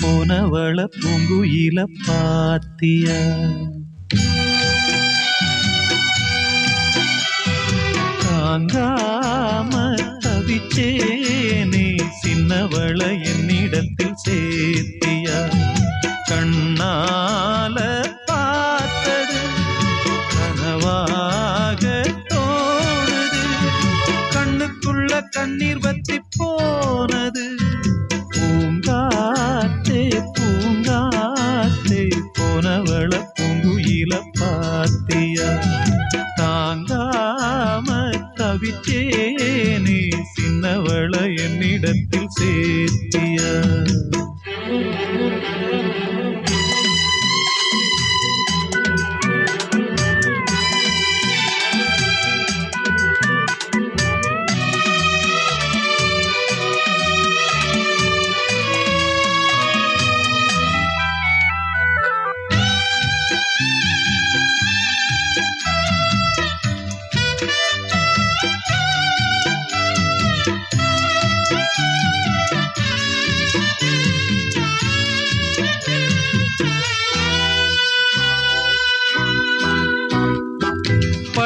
போனவள பூங்குயில பாத்தியா? தாங்காம தவிச்சேனே சின்னவளைய என்னிடத்தில்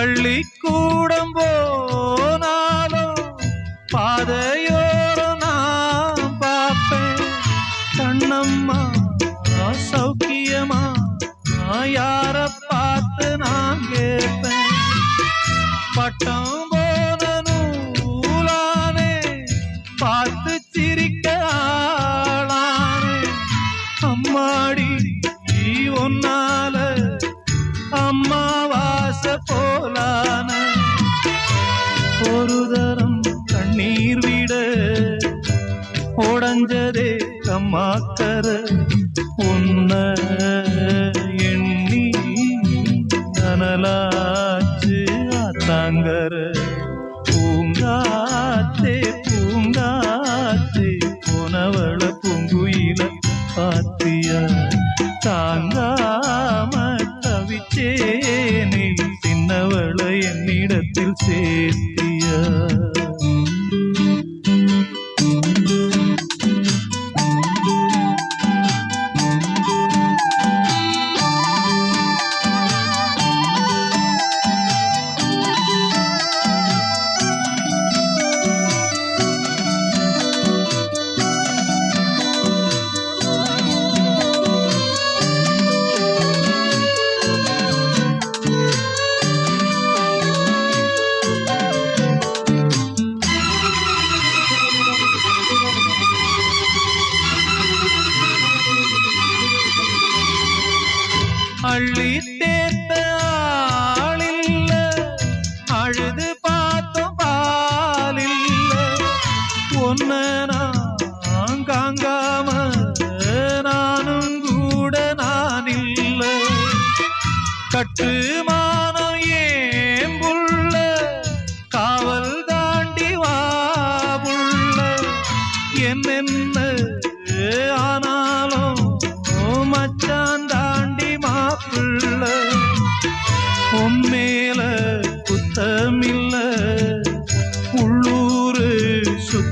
பள்ளிக்கூடம் போனாலும் பாதையோரம் நான் பார்ப்பேன். கண்ணம்மா சௌக்கியமா நான் யார பார்த்து நான் கேட்பேன். பட்டம் போன நூலானே பார்த்து ஒரு தரம் கண்ணீர் விட உடஞ்சதே கம்மாக்கர உன்ன எண்ணி கனலாச்சு அத்தாங்கர. என்னிடத்தில் சேர்த்தியா அள்ளி தேத்த ஆளில்ல. அழுது பார்த்தோம் பாலில்ல. ஒன்ன நான் நானும் கூட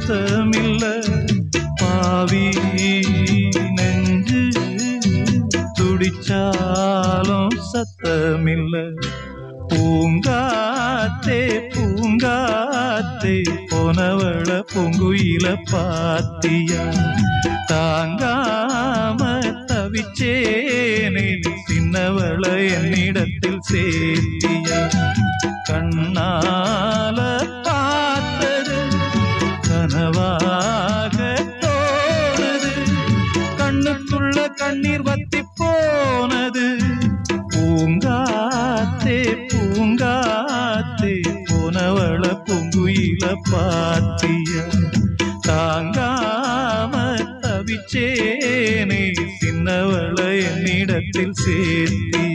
சுத்தமில்ல பாவி நெஞ்சு துடிச்சாலும் சத்தமில்ல. பூங்காத்தே பூங்காத்தே போனவள பொங்குயில பாத்தியா? தாங்காம தவிச்சேனே சின்னவள என்னிடத்தில் சேர்த்தியா? கண்ணால பூங்குயில பாத்திய தாங்காம தவிச்சேனே சின்னவளை என்னிடத்தில் சேர்த்தி